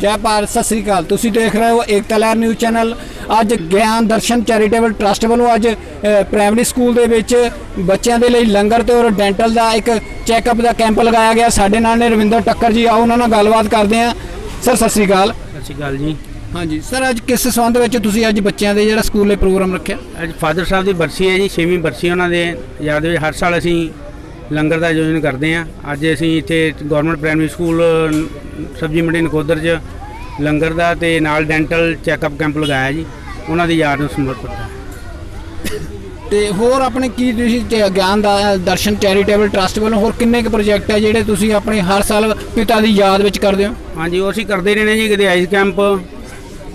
ਜੈ ਭਾਰਤ ਸਤਿ ਸ੍ਰੀ ਅਕਾਲ। ਤੁਸੀਂ ਦੇਖ ਰਹੇ ਹੋ ਏਕਤਾ ਲਹਿਰ ਨਿਊਜ਼ ਚੈਨਲ। ਅੱਜ ਗਿਆਨ ਦਰਸ਼ਨ ਚੈਰੀਟੇਬਲ ਟਰਸਟ ਵੱਲੋਂ ਅੱਜ ਪ੍ਰਾਇਮਰੀ ਸਕੂਲ ਦੇ ਵਿੱਚ ਬੱਚਿਆਂ ਦੇ ਲਈ ਲੰਗਰ ਤੇ ਔਰ ਡੈਂਟਲ ਦਾ ਇੱਕ ਚੈੱਕਅਪ ਦਾ ਕੈਂਪ ਲਗਾਇਆ ਗਿਆ। ਸਾਡੇ ਨਾਲ ਨੇ ਰਵਿੰਦਰ ਟੱਕਰ ਜੀ। ਆਓ ਉਹਨਾਂ ਨਾਲ ਗੱਲਬਾਤ ਕਰਦੇ ਹਾਂ। ਸਰ ਸਤਿ ਸ੍ਰੀ ਅਕਾਲ। ਸਤਿ ਸ਼੍ਰੀ ਅਕਾਲ ਜੀ। ਹਾਂਜੀ। ਸਰ ਅੱਜ ਕਿਸ ਸੰਬੰਧ ਵਿੱਚ ਤੁਸੀਂ ਅੱਜ ਬੱਚਿਆਂ ਦੇ ਜਿਹੜਾ ਸਕੂਲ ਲਈ ਪ੍ਰੋਗਰਾਮ ਰੱਖਿਆ? ਅੱਜ ਫਾਦਰ ਸਾਹਿਬ ਦੀ ਬਰਸੀ ਹੈ ਜੀ 6ਵੀਂ ਬਰਸੀ ਉਹਨਾਂ ਦੇ। ਯਾਦ ਵਿੱਚ ਹਰ ਸਾਲ ਅਸੀਂ ਲੰਗਰ ਦਾ ਆਯੋਜਨ ਕਰਦੇ ਹਾਂ। ਅੱਜ ਅਸੀਂ ਇੱਥੇ ਗਵਰਨਮੈਂਟ ਪ੍ਰਾਇਮਰੀ ਸਕੂਲ ਸਬਜੀ ਮੰਡੀ ਨਕੋਦਰ 'ਚ ਲੰਗਰ ਦਾ ਤੇ ਨਾਲ ਡੈਂਟਲ ਚੈੱਕਅਪ ਕੈਂਪ ਲਗਾਇਆ ਜੀ। ਉਹਨਾਂ ਦੀ ਯਾਦ ਨੂੰ ਸਮਰਪਿਤ ਹੈ। ਤੇ ਹੋਰ ਆਪਣੇ ਕੀ ਤੁਸੀਂ ਤੇ ਗਿਆਨ ਦਾ ਦਰਸ਼ਨ ਚੈਰੀਟੇਬਲ ਟਰਸਟ ਵੱਲੋਂ ਹੋਰ ਕਿੰਨੇ ਕੁ ਪ੍ਰੋਜੈਕਟ ਹੈ ਜਿਹੜੇ ਤੁਸੀਂ ਆਪਣੇ ਹਰ ਸਾਲ ਪਿਤਾ ਦੀ ਯਾਦ ਵਿੱਚ ਕਰਦੇ ਹੋ? ਹਾਂਜੀ ਉਹ ਅਸੀਂ ਕਰਦੇ ਰਹੇ ਨੇ ਜੀ ਕਦੇ ਆਈਸ ਕੈਂਪ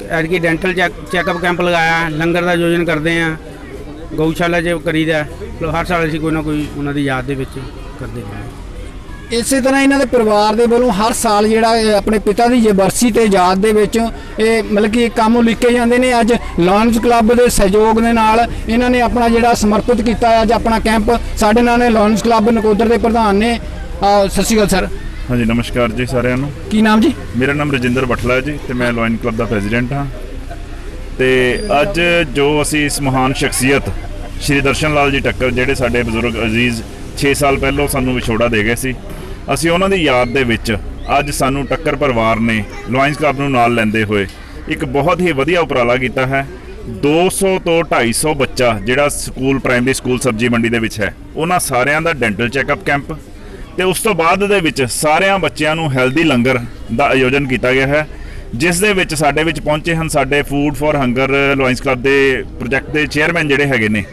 ਐਤਕੀ ਡੈਂਟਲ ਚੈੱਕਅਪ ਕੈਂਪ ਲਗਾਇਆ ਲੰਗਰ ਦਾ ਆਯੋਜਨ ਕਰਦੇ ਹਾਂ। ਗਊਸ਼ਾਲਾ 'ਚ ਕਰੀਦਾ ਮਤਲਬ ਹਰ ਸਾਲ ਅਸੀਂ ਕੋਈ ਨਾ ਕੋਈ ਉਹਨਾਂ ਦੀ ਯਾਦ ਦੇ ਵਿੱਚ ਕਰਦੇ ਹਾਂ। ਇਸੇ ਤਰ੍ਹਾਂ ਇਹਨਾਂ ਦੇ ਪਰਿਵਾਰ ਦੇ ਵੱਲੋਂ ਹਰ ਸਾਲ ਜਿਹੜਾ ਇਹ ਆਪਣੇ ਪਿਤਾ ਦੀ ਬਰਸੀ ਤੇ ਯਾਦ ਦੇ ਵਿੱਚ ਇਹ ਮਤਲਬ ਕਿ ਇਹ ਕੰਮ ਲਿਖੇ ਜਾਂਦੇ ਨੇ। ਅੱਜ ਲਾਇਨਸ ਕਲੱਬ ਦੇ ਸਹਿਯੋਗ ਦੇ ਨਾਲ ਇਹਨਾਂ ਨੇ ਆਪਣਾ ਜਿਹੜਾ ਸਮਰਪਿਤ ਕੀਤਾ ਹੈ ਅੱਜ ਆਪਣਾ ਕੈਂਪ ਸਾਡੇ ਨਾਲ ਨੇ ਲਾਇਨਸ ਕਲੱਬ ਨਕੋਦਰ ਦੇ ਪ੍ਰਧਾਨ ਨੇ। ਅਹ ਸਤਿ ਸ਼੍ਰੀ ਅਕਾਲ ਸਰ। ਹਾਂਜੀ ਨਮਸਕਾਰ ਜੀ ਸਾਰਿਆਂ ਨੂੰ। ਕੀ ਨਾਮ ਜੀ? ਮੇਰਾ ਨਾਮ ਰਜਿੰਦਰ ਬਟਲਾ ਹੈ ਜੀ ਤੇ ਮੈਂ ਲੋਇਨ ਕਲੱਬ ਦਾ ਪ੍ਰੈਜ਼ੀਡੈਂਟ ਹਾਂ। ਤੇ ਅੱਜ ਜੋ ਅਸੀਂ ਇਸ ਮਹਾਨ ਸ਼ਖਸੀਅਤ ਸ਼੍ਰੀ ਦਰਸ਼ਨ ਲਾਲ ਜੀ ਟੱਕਰ, ਜਿਹੜੇ ਸਾਡੇ ਬਜ਼ੁਰਗ ਅਜ਼ੀਜ਼ 6 ਸਾਲ ਪਹਿਲਾਂ ਸਾਨੂੰ ਵਿਛੋੜਾ ਦੇ ਗਏ ਸੀ, ਅਸੀਂ ਉਹਨਾਂ ਦੀ ਯਾਦ ਦੇ ਵਿੱਚ ਅੱਜ ਸਾਨੂੰ ਟੱਕਰ ਪਰਿਵਾਰ ਨੇ ਲੋਇਨਸ ਕਲੱਬ ਨੂੰ ਨਾਲ ਲੈਂਦੇ ਹੋਏ ਇੱਕ ਬਹੁਤ ਹੀ ਵਧੀਆ ਉਪਰਾਲਾ ਕੀਤਾ ਹੈ। 200 ਤੋਂ 250 ਬੱਚਾ ਜਿਹੜਾ ਸਕੂਲ, ਪ੍ਰਾਇਮਰੀ ਸਕੂਲ ਸਬਜੀ ਮੰਡੀ ਦੇ ਵਿੱਚ ਹੈ, ਉਹਨਾਂ ਸਾਰਿਆਂ ਦਾ ਡੈਂਟਲ ਚੈੱਕਅਪ ਕੈਂਪ ਤੇ ਉਸ ਤੋਂ ਬਾਅਦ ਦੇ ਵਿੱਚ ਸਾਰਿਆਂ ਬੱਚਿਆਂ ਨੂੰ ਹੈਲਦੀ ਲੰਗਰ ਦਾ ਆਯੋਜਨ ਕੀਤਾ ਗਿਆ ਹੈ। ਜਿਸ ਦੇ ਵਿੱਚ ਸਾਡੇ ਵਿੱਚ ਪਹੁੰਚੇ ਹਨ ਸਾਡੇ food for hunger lions club ਦੇ ਪ੍ਰੋਜੈਕਟ ਦੇ ਚੇਅਰਮੈਨ ਜਿਹੜੇ ਹੈਗੇ ਨੇ,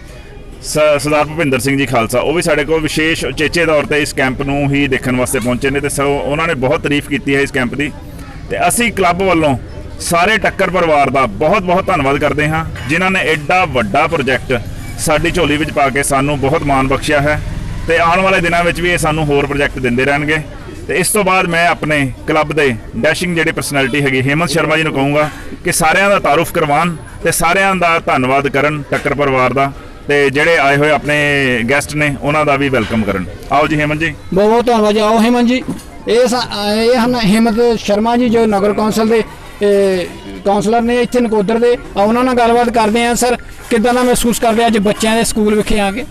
ਸ- ਸਰਦਾਰ ਭੁਪਿੰਦਰ ਸਿੰਘ ਜੀ ਖਾਲਸਾ, ਉਹ ਵੀ ਸਾਡੇ ਕੋਲ ਵਿਸ਼ੇਸ਼ ਉਚੇਚੇ ਤੌਰ ਤੇ ਇਸ ਕੈਂਪ ਨੂੰ ਹੀ ਦੇਖਣ ਵਾਸਤੇ ਪਹੁੰਚੇ ਨੇ ਤੇ ਸੋ ਉਹਨਾਂ ਨੇ ਬਹੁਤ ਤਾਰੀਫ ਕੀਤੀ ਹੈ ਇਸ ਕੈਂਪ ਦੀ। ਤੇ ਅਸੀਂ ਕਲੱਬ ਵੱਲੋਂ ਸਾਰੇ ਟੱਕਰ ਪਰਿਵਾਰ ਦਾ ਬਹੁਤ ਬਹੁਤ ਧੰਨਵਾਦ ਕਰਦੇ ਹਾਂ, ਜਿਨ੍ਹਾਂ ਨੇ ਐਡਾ ਵੱਡਾ ਪ੍ਰੋਜੈਕਟ ਸਾਡੀ ਝੋਲੀ ਵਿੱਚ ਪਾ ਕੇ ਸਾਨੂੰ ਬਹੁਤ ਮਾਣ ਬਖਸ਼ਿਆ ਹੈ ਤੇ ਆਉਣ ਵਾਲੇ ਦਿਨਾਂ ਵਿੱਚ ਵੀ ਇਹ ਸਾਨੂੰ ਹੋਰ ਪ੍ਰੋਜੈਕਟ ਦਿੰਦੇ ਰਹਿਣਗੇ। ਤੇ ਇਸ ਤੋਂ ਬਾਅਦ ਮੈਂ ਆਪਣੇ ਕਲੱਬ ਦੇ ਡੈਸ਼ਿੰਗ ਜਿਹੜੀ ਪਰਸਨੈਲਿਟੀ ਹੈਗੀ ਹੇਮੰਤ ਸ਼ਰਮਾ ਜੀ ਨੂੰ ਕਹੂੰਗਾ ਕਿ ਸਾਰਿਆਂ ਦਾ ਤਾਰਫ ਕਰਵਾਉਣ ਤੇ ਸਾਰਿਆਂ ਦਾ ਧੰਨਵਾਦ ਕਰਨ ਟੱਕਰ ਪਰਿਵਾਰ ਦਾ ਤੇ ਜਿਹੜੇ ਆਏ ਹੋਏ ਆਪਣੇ ਗੈਸਟ ਨੇ ਉਹਨਾਂ ਦਾ ਵੀ ਵੈਲਕਮ ਕਰਨ। ਆਓ ਜੀ ਹੇਮੰਤ ਜੀ। ਬਹੁਤ ਬਹੁਤ ਧੰਨਵਾਦ ਜੀ। ਆਓ ਹਿਮਨ ਜੀ। ਇਹ ਇਹ ਹਨ ਹਿੰਮਤ ਸ਼ਰਮਾ ਜੀ ਜੋ ਨਗਰ ਕੌਂਸਲ ਦੇ ਇਹ, ਕੌਂਸਲਰ ਨੇ ਇੱਥੇ ਨਕੋਦਰ ਦੇ। ਆ ਉਹਨਾਂ ਨਾਲ ਗੱਲਬਾਤ ਕਰਦੇ ਆ ਸਰ ਕਿੱਦਾਂ ਦਾ ਮਹਿਸੂਸ ਕਰਦੇ ਅੱਜ ਬੱਚਿਆਂ ਦੇ ਸਕੂਲ ਵਿਖੇ ਆ ਕੇ?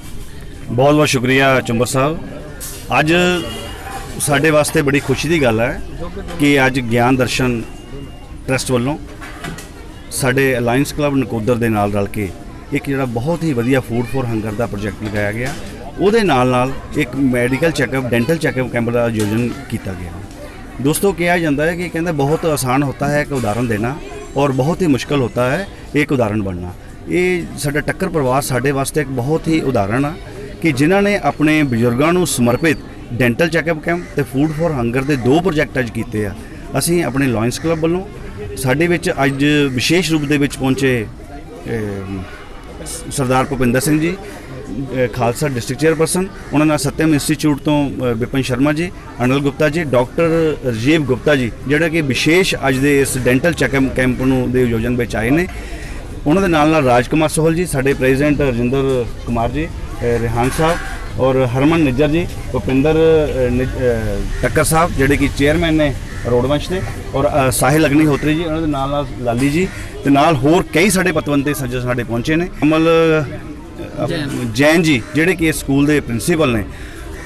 ਬਹੁਤ ਬਹੁਤ ਸ਼ੁਕਰੀਆ ਚੁੰਬਰ ਸਾਹਿਬ। ਅੱਜ ਸਾਡੇ ਵਾਸਤੇ ਬੜੀ ਖੁਸ਼ੀ ਦੀ ਗੱਲ ਹੈ ਕਿ ਅੱਜ ਗਿਆਨ ਦਰਸ਼ਨ ਟਰਸਟ ਵੱਲੋਂ ਸਾਡੇ ਅਲਾਈਅੰਸ ਕਲੱਬ ਨਕੋਦਰ ਦੇ ਨਾਲ ਰਲ ਕੇ ਇੱਕ ਜਿਹੜਾ ਬਹੁਤ ਹੀ ਵਧੀਆ ਫੂਡ ਫੋਰ ਹੰਗਰ ਦਾ ਪ੍ਰੋਜੈਕਟ ਲਗਾਇਆ ਗਿਆ। ਉਹਦੇ ਨਾਲ ਨਾਲ ਇੱਕ medical checkup, dental checkup camp ਦਾ ਆਯੋਜਨ ਕੀਤਾ ਗਿਆ। दोस्तों किया जाता है कि कहते बहुत आसान होता है एक उदाहरण देना और बहुत ही मुश्किल होता है ਇੱਕ ਉਦਾਹਰਨ ਬਣਨਾ। ਇਹ ਸਾਡਾ ਟੱਕਰ ਪਰਿਵਾਰ ਸਾਡੇ ਵਾਸਤੇ ਇੱਕ ਬਹੁਤ ਹੀ ਉਦਾਹਰਣ ਆ ਕਿ ਜਿਨ੍ਹਾਂ ਨੇ ਆਪਣੇ ਬਜ਼ੁਰਗਾਂ ਨੂੰ ਸਮਰਪਿਤ ਡੈਂਟਲ ਚੈੱਕਅਪ ਕੈਂਪ ਤੇ ਫੂਡ ਫॉर ਹੰਗਰ ਦੇ ਦੋ ਪ੍ਰੋਜੈਕਟ ਅੱਜ ਕੀਤੇ ਆ। ਅਸੀਂ ਆਪਣੇ ਲਾਇਨਸ ਕਲੱਬ ਵੱਲੋਂ ਸਾਡੇ ਵਿੱਚ ਅੱਜ ਵਿਸ਼ੇਸ਼ ਰੂਪ ਦੇ ਵਿੱਚ ਪਹੁੰਚੇ ਸਰਦਾਰ ਭੁਪਿੰਦਰ ਸਿੰਘ ਜੀ ਖਾਲਸਾ ਡਿਸਟ੍ਰਿਕਟ ਚੇਅਰਪਰਸਨ ਉਹਨਾਂ ਨਾਲ ਸਤਿਅਮ ਇੰਸਟੀਚਿਊਟ ਤੋਂ ਅ, ਵਿਪਨ ਸ਼ਰਮਾ ਜੀ ਅਨਿਲ ਗੁਪਤਾ ਜੀ ਡਾਕਟਰ ਰਜੀਵ ਗੁਪਤਾ ਜੀ ਜਿਹੜਾ ਕਿ ਵਿਸ਼ੇਸ਼ ਅੱਜ ਦੇ ਇਸ ਡੈਂਟਲ ਚੈੱਕਅਪ ਕੈਂਪ ਨੂੰ ਦੇ ਆਯੋਜਨ ਵਿੱਚ ਆਏ ਨੇ। ਉਹਨਾਂ ਦੇ ਨਾਲ ਨਾਲ ਰਾਜ ਕੁਮਾਰ ਸੋਹਲ ਜੀ ਸਾਡੇ ਪ੍ਰੈਜ਼ੀਡੈਂਟ ਰਜਿੰਦਰ ਕੁਮਾਰ ਜੀ ਅ, ਰਿਹਾਨ ਸਾਹਿਬ ਔਰ ਹਰਮਨ ਨਿੱਜਰ ਜੀ ਭੁਪਿੰਦਰ ਟੱਕਰ ਸਾਹਿਬ ਜਿਹੜੇ ਕਿ ਚੇਅਰਮੈਨ ਨੇ ਰੋਡਵੰਸ਼ ਦੇ ਔਰ ਸਾਹਿਲ ਅਗਨੀਹੋਤਰੀ ਜੀ ਉਹਨਾਂ ਦੇ ਨਾਲ ਨਾਲ ਲਾਲੀ ਜੀ ਤੇ ਨਾਲ ਹੋਰ ਕਈ ਸਾਡੇ ਪਤਵੰਤੇ ਸੱਜਣ ਸਾਡੇ ਪਹੁੰਚੇ ਨੇ। ਅਮਲ ਜੈਨ। ਜੀ ਜਿਹੜੇ ਕਿ ਇਸ ਸਕੂਲ ਦੇ ਪ੍ਰਿੰਸੀਪਲ ਨੇ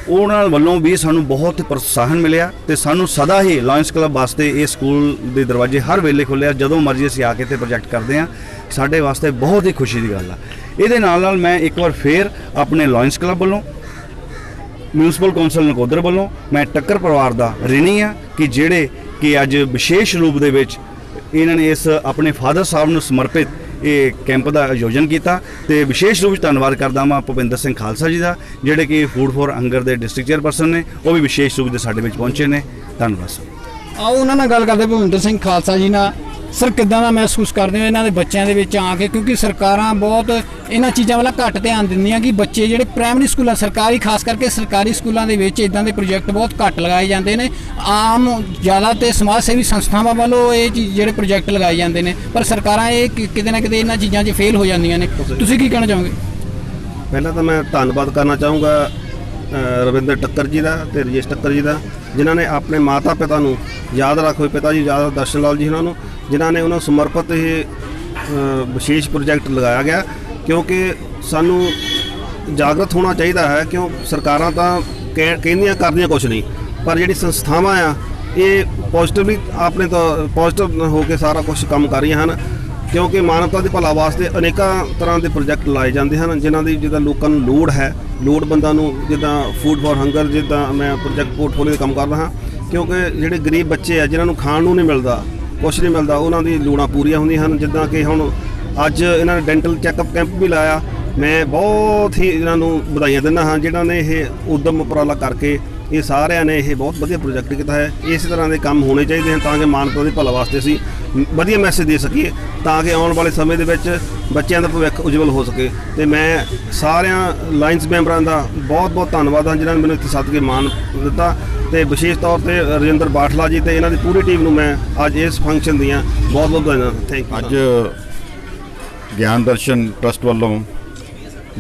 ਉਹਨਾਂ ਵੱਲੋਂ ਵੀ ਸਾਨੂੰ ਬਹੁਤ ਪ੍ਰੋਤਸਾਹਨ ਮਿਲਿਆ ਤੇ ਸਾਨੂੰ ਸਦਾ ਹੀ ਲਾਇਨਸ ਕਲੱਬ ਵਾਸਤੇ ਇਹ ਸਕੂਲ ਦੇ ਦਰਵਾਜ਼ੇ ਹਰ ਵੇਲੇ ਖੁੱਲ੍ਹੇ ਆ ਜਦੋਂ ਮਰਜ਼ੀ ਅਸੀਂ ਆ ਕੇ ਤੇ ਪ੍ਰੋਜੈਕਟ ਕਰਦੇ ਆ ਸਾਡੇ ਵਾਸਤੇ ਬਹੁਤ ਹੀ ਖੁਸ਼ੀ ਦੀ ਗੱਲ ਆ। ਇਹਦੇ ਨਾਲ ਨਾਲ ਮੈਂ ਇੱਕ ਵਾਰ ਫੇਰ ਆਪਣੇ ਲਾਇਨਸ ਕਲੱਬ ਵੱਲੋਂ ਮਿਊਨਿਸਪਲ ਕੌਂਸਲ ਨਕੋਦਰ ਵੱਲੋਂ ਮੈਂ ਟੱਕਰ ਪਰਿਵਾਰ ਦਾ ਰਿਣੀ ਆ ਕਿ ਜਿਹੜੇ ਕਿ ਅੱਜ ਵਿਸ਼ੇਸ਼ ਰੂਪ ਦੇ ਵਿੱਚ ਇਹਨਾਂ ਨੇ ਇਸ ਆਪਣੇ ਫਾਦਰ ਸਾਹਿਬ ਨੂੰ ਸਮਰਪਿਤ ਇਹ ਕੈਂਪ ਦਾ ਆਯੋਜਨ ਕੀਤਾ ਤੇ ਵਿਸ਼ੇਸ਼ ਰੂਪ ਵਿੱਚ ਧੰਨਵਾਦ ਕਰਦਾ ਹਾਂ ਭੁਪਿੰਦਰ ਸਿੰਘ ਖਾਲਸਾ ਜੀ ਦਾ, ਜਿਹੜੇ ਕਿ ਫੂਡ ਫੋਰ ਹੰਗਰ ਦੇ ਡਿਸਟ੍ਰਿਕਟ ਚੇਅਰਪਰਸਨ ਨੇ, ਉਹ ਵੀ ਵਿਸ਼ੇਸ਼ ਰੂਪ ਦੇ ਸਾਡੇ ਵਿੱਚ ਪਹੁੰਚੇ ਨੇ। ਧੰਨਵਾਦ ਸਰ ਆਓ ਉਹਨਾਂ ਨਾਲ ਗੱਲ ਕਰਦੇ ਭੁਪਿੰਦਰ ਸਿੰਘ ਖਾਲਸਾ ਜੀ ਨਾਲ। ਸਰ ਕਿੱਦਾਂ ਦਾ ਮਹਿਸੂਸ ਕਰਦੇ ਹੋ ਇਹਨਾਂ ਦੇ ਬੱਚਿਆਂ ਦੇ ਵਿੱਚ ਆ ਕੇ? ਕਿਉਂਕਿ ਸਰਕਾਰਾਂ ਬਹੁਤ ਇਹਨਾਂ ਚੀਜ਼ਾਂ ਵੱਲ ਘੱਟ ਧਿਆਨ ਦਿੰਦੀਆਂ ਕਿ ਬੱਚੇ ਜਿਹੜੇ ਪ੍ਰਾਇਮਰੀ ਸਕੂਲਾਂ ਸਰਕਾਰੀ, ਖਾਸ ਕਰਕੇ ਸਰਕਾਰੀ ਸਕੂਲਾਂ ਦੇ ਵਿੱਚ ਇਦਾਂ ਦੇ ਪ੍ਰੋਜੈਕਟ ਬਹੁਤ ਘੱਟ ਲਗਾਏ ਜਾਂਦੇ ਨੇ। ਆਮ ਜ਼ਿਆਦਾ ਤੇ ਸਮਾਜ ਸੇਵੀ ਸੰਸਥਾਵਾਂ ਵੱਲੋਂ ਇਹ ਚੀਜ਼- ਜਿਹੜੇ ਪ੍ਰੋਜੈਕਟ ਲਗਾਏ ਜਾਂਦੇ ਨੇ। ਪਰ ਸਰਕਾਰਾਂ ਇਹ ਕਿਤੇ ਨਾ ਕਿਤੇ ਇਹਨਾਂ ਚੀਜ਼ਾਂ 'ਚ ਫੇਲ ਹੋ ਜਾਂਦੀਆਂ ਨੇ। ਤੁਸੀਂ ਕੀ ਕਹਿਣਾ ਚਾਹੋਗੇ? ਪਹਿਲਾਂ ਤਾਂ ਮੈਂ ਧੰਨਵਾਦ ਕਰਨਾ ਚਾਹੂੰਗਾ ਰਵਿੰਦਰ ਟੱਕਰ ਜੀ ਦਾ ਤੇ ਰਜੇਸ਼ ਟੱਕਰ ਜੀ ਦਾ, ਜਿਨ੍ਹਾਂ ਨੇ ਆਪਣੇ ਮਾਤਾ ਪਿਤਾ ਨੂੰ ਯਾਦ ਰੱਖੋ, ਪਿਤਾ ਜੀ ਯਾਦ ਦਰਸ਼ਨ ਲਾਲ ਜੀ ਉਹਨਾਂ ਨੂੰ, ਜਿਨ੍ਹਾਂ ਨੇ ਉਹਨਾਂ ਨੂੰ ਸਮਰਪਿਤ ਇਹ ਵਿਸ਼ੇਸ਼ ਪ੍ਰੋਜੈਕਟ ਲਗਾਇਆ ਗਿਆ। ਕਿਉਂਕਿ ਸਾਨੂੰ ਜਾਗਰਤ ਹੋਣਾ ਚਾਹੀਦਾ ਹੈ, ਕਿਉਂ ਸਰਕਾਰਾਂ ਤਾਂ ਕਹਿੰਦੀਆਂ ਕਰਦੀਆਂ ਕੁਝ ਨਹੀਂ, ਪਰ ਜਿਹੜੀ ਸੰਸਥਾਵਾਂ ਆ, ਇਹ ਪੋਜ਼ਿਟਿਵਲੀ ਆਪਣੇ ਤੋਂ ਪੋਜ਼ਿਟਿਵ ਹੋ ਕੇ ਸਾਰਾ ਕੁਝ ਕੰਮ ਕਰ ਰਹੀਆਂ ਹਨ। ਕਿਉਂਕਿ ਮਾਨਵਤਾ ਦੇ ਭਲਾ ਵਾਸਤੇ ਅਨੇਕਾਂ ਤਰ੍ਹਾਂ ਦੇ ਪ੍ਰੋਜੈਕਟ ਲਾਏ ਜਾਂਦੇ ਹਨ, ਜਿਨ੍ਹਾਂ ਦੀ, ਜਿੱਦਾਂ ਲੋਕਾਂ ਨੂੰ ਲੋੜ ਹੈ ਲੋੜਵੰਦਾਂ ਨੂੰ ਜਿੱਦਾਂ ਫੂਡ ਫॉर ਹੰਗਰ ਜਿੱਦਾਂ ਮੈਂ ਪ੍ਰੋਜੈਕਟ ਪੋਰਟਫੋਲੀਓ ਦਾ ਕੰਮ ਕਰਦਾ ਹਾਂ ਕਿਉਂਕਿ ਜਿਹੜੇ ਗਰੀਬ ਬੱਚੇ ਆ, ਜਿਨ੍ਹਾਂ ਨੂੰ ਖਾਣ ਨੂੰ ਨਹੀਂ ਮਿਲਦਾ ਕੁਝ ਨਹੀਂ ਮਿਲਦਾ, ਉਹਨਾਂ ਦੀ ਲੋੜਾਂ ਪੂਰੀਆਂ ਹੁੰਦੀਆਂ ਹਨ। ਜਿੱਦਾਂ ਕਿ ਹੁਣ ਅੱਜ ਇਹਨਾਂ ਨੇ ਡੈਂਟਲ ਚੈੱਕਅਪ ਕੈਂਪ ਵੀ ਲਾਇਆ। ਮੈਂ ਬਹੁਤ ਹੀ ਇਹਨਾਂ ਨੂੰ ਵਧਾਈਆਂ ਦਿੰਦਾ ਹਾਂ, ਜਿਨ੍ਹਾਂ ਨੇ ਇਹ ਉਦਮ ਉਪਰਾਲਾ ਕਰਕੇ ਇਹ ਸਾਰਿਆਂ ਨੇ ਇਹ ਬਹੁਤ ਵਧੀਆ ਪ੍ਰੋਜੈਕਟ ਕੀਤਾ ਹੈ। ਇਸੇ ਤਰ੍ਹਾਂ ਦੇ ਕੰਮ ਹੋਣੇ ਚਾਹੀਦੇ ਹਨ ਤਾਂ ਕਿ ਮਾਨਵਤਾ ਦੇ ਭਲਾ ਵਾਸਤੇ ਅਸੀਂ ਵਧੀਆ ਮੈਸੇਜ ਦੇ ਸਕੀਏ, ਤਾਂ ਕਿ ਆਉਣ ਵਾਲੇ ਸਮੇਂ ਦੇ ਵਿੱਚ ਬੱਚਿਆਂ ਦਾ ਭਵਿੱਖ ਉਜਵਲ ਹੋ ਸਕੇ। ਤੇ ਮੈਂ ਸਾਰਿਆਂ ਲਾਇਨਸ ਮੈਂਬਰਾਂ ਦਾ ਬਹੁਤ ਬਹੁਤ ਧੰਨਵਾਦ ਹਾਂ ਜਿਨ੍ਹਾਂ ਨੇ ਮੈਨੂੰ ਇੱਥੇ ਸੱਦ ਕੇ ਮਾਣ ਦਿੱਤਾ। ਤੇ ਵਿਸ਼ੇਸ਼ ਤੌਰ ਤੇ ਰਜਿੰਦਰ ਬਾਠਲਾ ਜੀ ਤੇ ਇਹਨਾਂ ਦੀ ਪੂਰੀ ਟੀਮ ਨੂੰ ਮੈਂ ਅੱਜ ਇਸ ਫੰਕਸ਼ਨ ਦੀਆਂ ਬਹੁਤ ਬਹੁਤ ਵਧਾਈਆਂ ਥੈਂਕ ਯੂ ਅੱਜ ਗਿਆਨ ਦਰਸ਼ਨ ਟਰਸਟ ਵੱਲੋਂ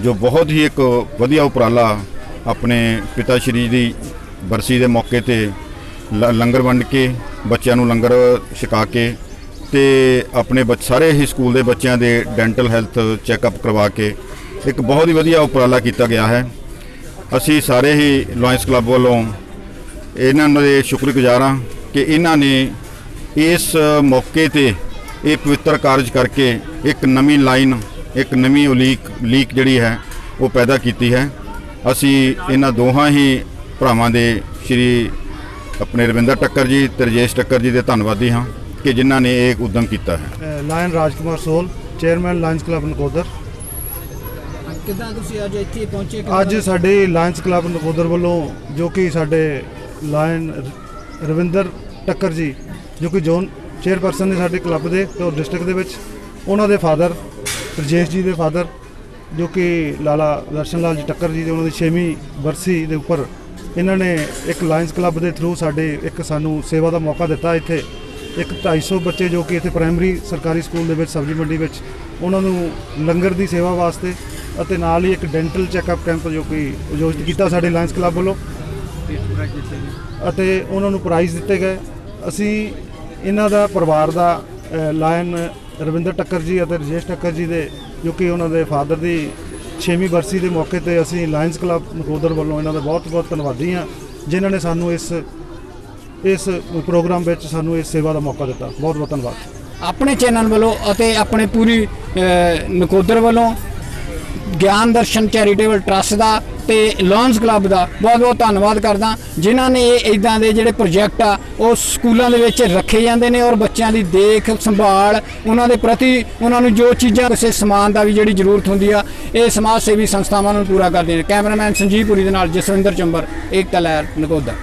ਜੋ ਬਹੁਤ ਹੀ ਇੱਕ ਵਧੀਆ ਉਪਰਾਲਾ ਆਪਣੇ ਪਿਤਾ ਸ਼੍ਰੀ ਦੀ ਬਰਸੀ ਦੇ ਮੌਕੇ ਤੇ ਲ- ਲੰਗਰ ਵੰਡ ਕੇ, ਬੱਚਿਆਂ ਨੂੰ ਲੰਗਰ ਛਕਾ ਕੇ ਤੇ ਆਪਣੇ ਬੱਚ- ਸਾਰੇ ਹੀ ਸਕੂਲ ਦੇ ਬੱਚਿਆਂ ਦੇ ਡੈਂਟਲ ਹੈਲਥ ਚੈੱਕਅਪ ਕਰਵਾ ਕੇ ਇੱਕ ਬਹੁਤ ਹੀ ਵਧੀਆ ਉਪਰਾਲਾ ਕੀਤਾ ਗਿਆ ਹੈ। ਅਸੀਂ ਸਾਰੇ ਹੀ ਲਾਇੰਸ ਕਲੱਬ ਵੱਲੋਂ ਇਹਨਾਂ ਦੇ ਸ਼ੁਕਰਗੁਜ਼ਾਰ ਹਾਂ ਕਿ ਇਹਨਾਂ ਨੇ ਇਸ ਮੌਕੇ ਤੇ ਇਹ ਪਵਿੱਤਰ ਕਾਰਜ ਕਰਕੇ ਇੱਕ ਨਵੀਂ ਲਾਈਨ, ਇੱਕ ਨਵੀਂ ਉਲੀਕ, ਲੀਕ ਜਿਹੜੀ ਹੈ ਉਹ ਪੈਦਾ ਕੀਤੀ ਹੈ। ਅਸੀਂ ਇਹਨਾਂ ਦੋਹਾਂ ਹੀ ਭਰਾਵਾਂ ਦੇ ਸ਼੍ਰੀ ਆਪਣੇ ਰਵਿੰਦਰ ਟੱਕਰ ਜੀ ਤੇ ਰਜੇਸ਼ ਟੱਕਰ ਜੀ ਦੇ ਧੰਨਵਾਦੀ ਹਾਂ ਕਿ ਜਿਨ੍ਹਾਂ ਨੇ ਇਹ ਉਦਮ ਕੀਤਾ ਹੈ। Lion Rajkumar Sol chairman lions club Nakodar. ਕਿਦਾਂ ਤੁਸੀਂ ਅੱਜ ਇੱਥੇ ਪਹੁੰਚੇ ਅੱਜ ਸਾਡੇ ਲਾਇਨਸ ਕਲੱਬ ਨਕੋਦਰ ਵੱਲੋਂ ਜੋ ਕਿ ਸਾਡੇ ਲਾਇਨ ਰਵਿੰਦਰ ਟੱਕਰ ਜੀ ਜੋ ਕਿ ਜ਼ੋਨ ਚੇਅਰਪਰਸਨ ਨੇ ਸਾਡੇ ਕਲੱਬ ਦੇ ਤੇ ਡਿਸਟ੍ਰਿਕਟ ਦੇ ਵਿੱਚ ਉਹਨਾਂ ਦੇ ਫਾਦਰ ਰਜੇਸ਼ ਜੀ ਦੇ ਫਾਦਰ ਜੋ ਕਿ ਲਾਲਾ ਦਰਸ਼ਨ ਲਾਲ ਜੀ ਟੱਕਰ ਜੀ ਦੇ ਉਹਨਾਂ ਦੀ 6ਵੀਂ ਬਰਸੀ ਦੇ ਉੱਪਰ ਇਹਨਾਂ ਨੇ ਇੱਕ ਲਾਇਨਸ ਕਲੱਬ ਦੇ ਥਰੂ ਸਾਡੇ ਇੱਕ ਸਾਨੂੰ ਸੇਵਾ ਦਾ ਮੌਕਾ ਦਿੱਤਾ ਇੱਥੇ। ਇੱਕ 250 ਬੱਚੇ ਜੋ ਕਿ ਇੱਥੇ ਪ੍ਰਾਇਮਰੀ ਸਰਕਾਰੀ ਸਕੂਲ ਦੇ ਵਿੱਚ ਸਬਜ਼ੀ ਮੰਡੀ ਵਿੱਚ, ਉਹਨਾਂ ਨੂੰ ਲੰਗਰ ਦੀ ਸੇਵਾ ਵਾਸਤੇ ਅਤੇ ਨਾਲ ਹੀ ਇੱਕ ਡੈਂਟਲ ਚੈੱਕਅਪ ਕੈਂਪ ਜੋ ਕਿ ਆਯੋਜਿਤ ਕੀਤਾ ਸਾਡੇ ਲਾਇਨਸ ਕਲੱਬ ਵੱਲੋਂ। ਅਤੇ ਉਹਨਾਂ ਨੂੰ ਪ੍ਰਾਈਜ਼ ਦਿੱਤੇ ਗਏ। ਅਸੀਂ ਇਹਨਾਂ ਦਾ ਪਰਿਵਾਰ ਦਾ ਲਾਇਨ ਰਵਿੰਦਰ ਟੱਕਰ ਜੀ ਅਤੇ ਰਜੇਸ਼ ਟੱਕਰ ਜੀ ਦੇ, ਜੋ ਕਿ ਉਹਨਾਂ ਦੇ ਫਾਦਰ ਦੀ 6ਵੀਂ ਬਰਸੀ ਦੇ ਮੌਕੇ ਤੇ ਅਸੀਂ ਲਾਇਨਸ ਕਲੱਬ ਨਕੋਦਰ ਵੱਲੋਂ ਇਹਨਾਂ ਦਾ ਬਹੁਤ ਬਹੁਤ ਧੰਨਵਾਦੀ ਹਾਂ, ਜਿਨ੍ਹਾਂ ਨੇ ਸਾਨੂੰ ਇਸ ਇਸ ਪ੍ਰੋਗਰਾਮ ਵਿੱਚ ਸਾਨੂੰ ਇਸ ਸੇਵਾ ਦਾ ਮੌਕਾ ਦਿੱਤਾ। ਬਹੁਤ ਬਹੁਤ ਧੰਨਵਾਦ। ਆਪਣੇ ਚੈਨਲ ਵੱਲੋਂ ਅਤੇ ਆਪਣੇ ਪੂਰੀ ਨਕੋਦਰ ਵੱਲੋਂ ਗਿਆਨ ਦਰਸ਼ਨ ਚੈਰੀਟੇਬਲ ਟਰਸਟ ਦਾ ਤੇ ਲਾਇਨਸ ਕਲੱਬ ਦਾ ਬਹੁਤ ਬਹੁਤ ਧੰਨਵਾਦ ਕਰਦਾ। ਜਿਨ੍ਹਾਂ ਨੇ ਇਹ ਇਦਾਂ ਦੇ ਜਿਹੜੇ ਪ੍ਰੋਜੈਕਟ ਆ, ਉਹ ਸਕੂਲਾਂ ਦੇ ਵਿੱਚ ਰੱਖੇ ਜਾਂਦੇ ਨੇ ਔਰ ਬੱਚਿਆਂ ਦੀ ਦੇਖ ਸੰਭਾਲ, ਉਹਨਾਂ ਦੇ ਪ੍ਰਤੀ ਉਹਨਾਂ ਨੂੰ ਜੋ ਚੀਜ਼ਾਂ ਕਿਸੇ ਸਮਾਨ ਦਾ ਵੀ ਜਿਹੜੀ ਜ਼ਰੂਰਤ ਹੁੰਦੀ ਆ, ਇਹ ਸਮਾਜ ਸੇਵੀ ਸੰਸਥਾਵਾਂ ਨੂੰ ਪੂਰਾ ਕਰਦੇ ਨੇ। ਕੈਮਰਾਮੈਨ ਸੰਜੀਵ ਪੁਰੀ ਦੇ ਨਾਲ ਜਸਵਿੰਦਰ ਚੰਬਰ, ਏਕਤਾ ਲਹਿਰ ਨਕੋਦਾ